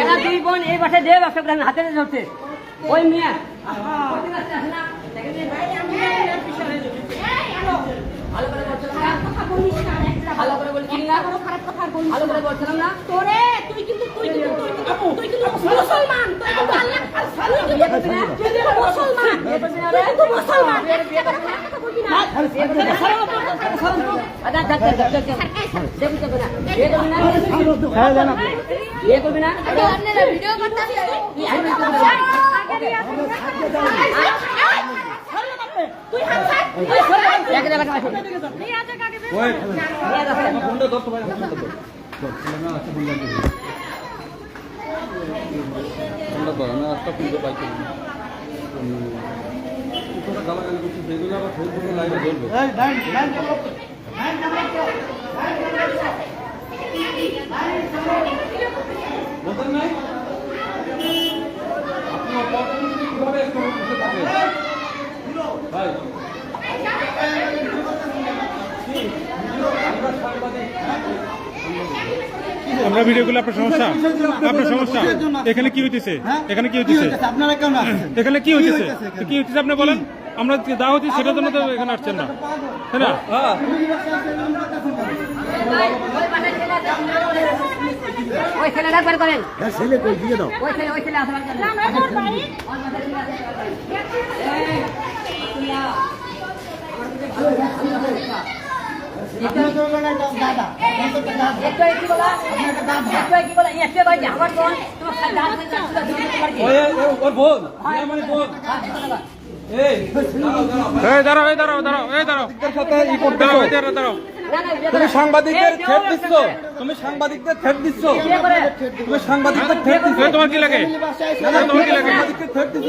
এরা দুই বোন এই বাসায় যে ব্যবসা হাতে ধরছে ওই মেয়ে ভালো করে বলছিলাম না ভালো করে বলছিলাম না ভালো করে বলছিলাম না তোরে তুই কিন্তু তুই কিন্তু তুই কিন্তু মুসলমান তুই কিন্তু আল্লাহ তুই কিন্তু মুসলমান তুই কিন্তু মুসলমান একটা কথা খারাপ কথা বলবি না আচ্ছা, আচ্ছা, আচ্ছা, আচ্ছা, আচ্ছা। ভিডিও করতে তুই হাত ছাড় আমি একটা ফোনটা পাইছি গালাগালি করছিস, সেগুলো আবার ফেসবুকে লাইভে ধরবে। বোঝেন নাই? আপনি অপরাধী কীভাবে? ভাই, আমরা ভিডিও করলে আপনার সমস্যা? আপনার সমস্যা? এখানে কি হইতেছে? এখানে কি হইতেছে? আপনারা কেমন আছেন এখানে কি হইতেছে? কি হইতেছে আপনি বলেন? আমরা যা হচ্ছে সেটার জন্য তো এখানে আসছেন না। তাই না? হ্যাঁ। ওই ছেলেটা একবার করেন ছেলে কই দিয়ে দাও ওই ছেলে ওই ছেলে আসবার তুমি সাংবাদিকদের ব্যবসা দিচ্ছ তুমি সাংবাদিকদের থ্রেট দিচ্ছ তুমি সাংবাদিকদের থ্রেট দিচ্ছ তোমার কি লাগে সাংবাদিকদের দিচ্ছ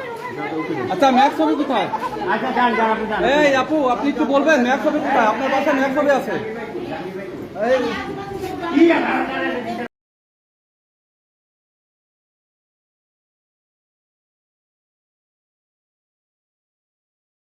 আচ্ছা ম্যাক্স হবে কোথায়? এই আপু আপনি একটু বলবেন ম্যাক্স হবে কোথায়? আপনার বাসায় ম্যাক্স হবে আছে?